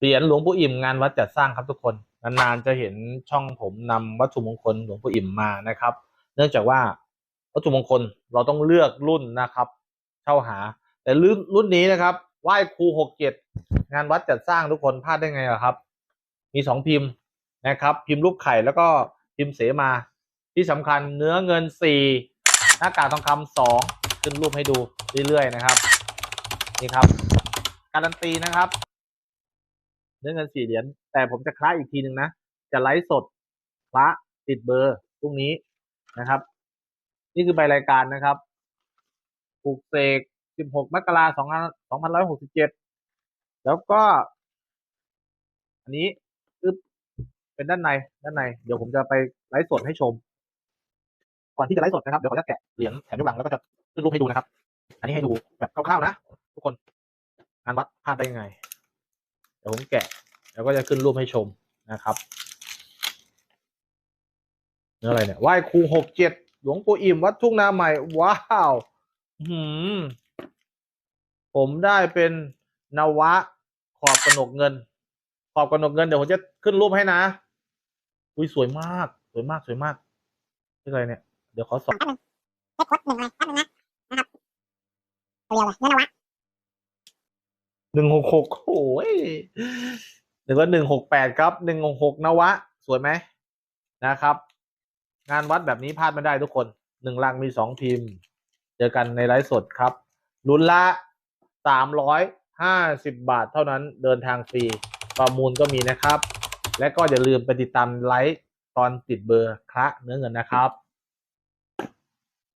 เหรียญหลวงปู่อิ่มงานวัดจัดสร้างครับทุกคนนานๆจะเห็นช่องผมนำวัตถุมงคลหลวงปู่อิ่มมานะครับ เนื่องจากว่าวัตถุมงคลเราต้องเลือกรุ่นนะครับ เช่าหา แต่รุ่นรุ่นนี้นะครับไหว้ครูหกเจ็ดงานวัดจัดสร้างทุกคนพลาดได้ไงอะครับ มีสองพิมพ์นะครับ พิมพ์รูปไข่แล้วก็พิมพ์เสมา ที่สำคัญเนื้อเงินสี่หน้ากากทองคำสองขึ้นรูปให้ดูเรื่อยๆนะครับ นี่ครับ การันตีนะครับ เนื้อเงินสี่เหรียญแต่ผมจะคล้าอีกทีหนึ่งนะ จะไลฟ์สดคล้าติดเบอร์พรุ่งนี้นะครับ นี่คือใบรายการนะครับปลูกเสก16มกราคม2567แล้วก็ อันนี้อึ๊บเป็นด้านในด้านใน เดี๋ยวผมจะไปไลฟ์สดให้ชม ก่อนที่จะไลฟ์สดนะครับ เดี๋ยวผมจะแกะเหรียญแถมยกหลังแล้วก็จะขึ้นรูปให้ดูนะครับ อันนี้ให้ดูแบบคร่าวๆนะ ทุกคนงานวัดพลาดได้ยังไง เดี๋ยวผมแกะ แล้วก็จะขึ้นรูปให้ชมนะครับเนื้ออะไรเนี่ยไหว้ครูหกเจ็ดหลวงปู่อิ่มวัดทุ่งนาใหม่ ว้าวหืมผมได้เป็นนวะ ขอบกระหนกเงิน ขอบกระหนกเงินเดี๋ยวผมจะขึ้นรูปให้นะอุ้ยสวยมาก สวยมากสวยมากนี่อะไรเนี่ย เดี๋ยวขอสอบแป๊บนึงเลขโคดหนึ่งอะไรแป๊บนึงนะนะครับตัวเดียวเลยเนื้อนวะ หนึ่งหกหกโอ้ยหรือว่าหนึ่งหกแปดครับหนึ่งหกหกนวะ สวยไหมนะครับ งานวัดแบบนี้พลาดไม่ได้ทุกคนหนึ่งลังมีสองพิมพ์ เจอกันในไลฟ์สดครับลุ้นละสามร้อยห้าสิบบาทเท่านั้นเดินทางฟรีประมูลก็มีนะครับ และก็อย่าลืมไปติดตามไลฟ์ตอนติดเบอร์คละเนื้อเงินนะครับ